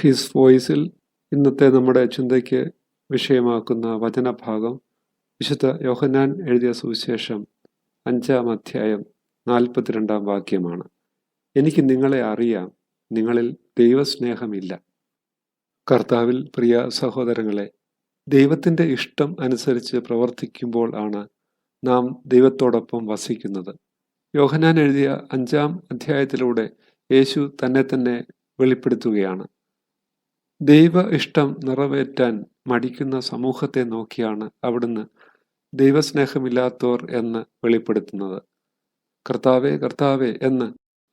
His വോയിസിൽ ഇന്നത്തെ നമ്മുടെ ചിന്തയ്ക്ക് വിഷയമാക്കുന്ന വചനഭാഗം വിശുദ്ധ യോഹന്നാൻ എഴുതിയ സുവിശേഷം അഞ്ചാം അധ്യായം നാൽപ്പത്തിരണ്ടാം വാക്യമാണ്. എനിക്ക് നിങ്ങളെ അറിയാം നിങ്ങളിൽ ദൈവസ്നേഹമില്ല. കർത്താവിൽ പ്രിയ സഹോദരങ്ങളെ ദൈവത്തിന്റെ ഇഷ്ടം അനുസരിച്ച് പ്രവർത്തിക്കുമ്പോൾ ആണ് നാം ദൈവത്തോടൊപ്പം വസിക്കുന്നത്. യോഹനാൻ എഴുതിയ അഞ്ചാം അധ്യായത്തിലൂടെ യേശു തന്നെ തന്നെ വെളിപ്പെടുത്തുകയാണ്. ദൈവ ഇഷ്ടം നിറവേറ്റാൻ മടിക്കുന്ന സമൂഹത്തെ നോക്കിയാണ് അവിടുന്ന് ദൈവസ്നേഹമില്ലാത്തവർ എന്ന് വെളിപ്പെടുത്തുന്നത്. കർത്താവേ കർത്താവേ എന്ന്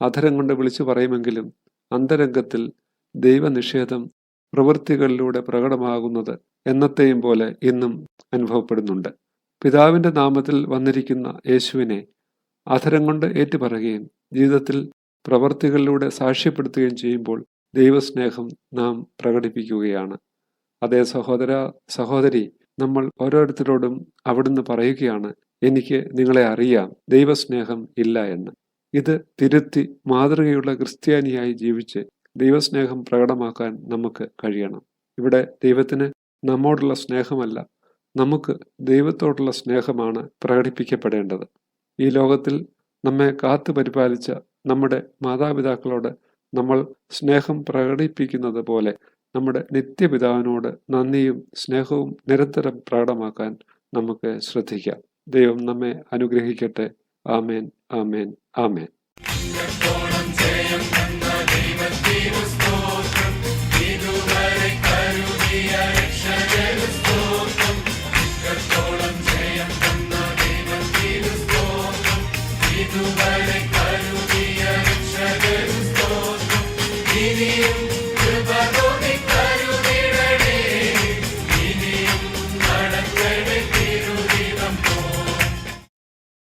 അധരം കൊണ്ട് വിളിച്ചു പറയുമെങ്കിലും അന്തരംഗത്തിൽ ദൈവനിഷേധം പ്രവൃത്തികളിലൂടെ പ്രകടമാകുന്നത് എന്നത്തെയും പോലെ ഇന്നും അനുഭവപ്പെടുന്നുണ്ട്. പിതാവിന്റെ നാമത്തിൽ വന്നിരിക്കുന്ന യേശുവിനെ അധരം കൊണ്ട് ഏറ്റുപറയുകയും ജീവിതത്തിൽ പ്രവർത്തികളിലൂടെ സാക്ഷ്യപ്പെടുത്തുകയും ചെയ്യുമ്പോൾ ദൈവസ്നേഹം നാം പ്രകടിപ്പിക്കുകയാണ്. അതേ സഹോദര സഹോദരി നമ്മൾ ഓരോരുത്തരോടും അവിടുന്ന് പറയുകയാണ് എനിക്ക് നിങ്ങളെ അറിയാം ദൈവസ്നേഹം ഇല്ല എന്ന്. ഇത് തിരുത്തി മാതൃകയുള്ള ക്രിസ്ത്യാനിയായി ജീവിച്ച് ദൈവസ്നേഹം പ്രകടമാക്കാൻ നമുക്ക് കഴിയണം. ഇവിടെ ദൈവത്തിന് നമ്മോടുള്ള സ്നേഹമല്ല നമുക്ക് ദൈവത്തോടുള്ള സ്നേഹമാണ് പ്രകടിപ്പിക്കപ്പെടേണ്ടത്. ഈ ലോകത്തിൽ നമ്മെ കാത്തു പരിപാലിച്ച നമ്മുടെ മാതാപിതാക്കളോട് നമ്മൾ സ്നേഹം പ്രകടിപ്പിക്കുന്നത് പോലെ നമ്മുടെ നിത്യപിതാവിനോട് നന്ദിയും സ്നേഹവും നിരന്തരം പ്രകടമാക്കാൻ നമുക്ക് ശ്രദ്ധിക്കാം. ദൈവം നമ്മെ അനുഗ്രഹിക്കട്ടെ. ആമേൻ ആമേൻ ആമേൻ. ഇതുവരെ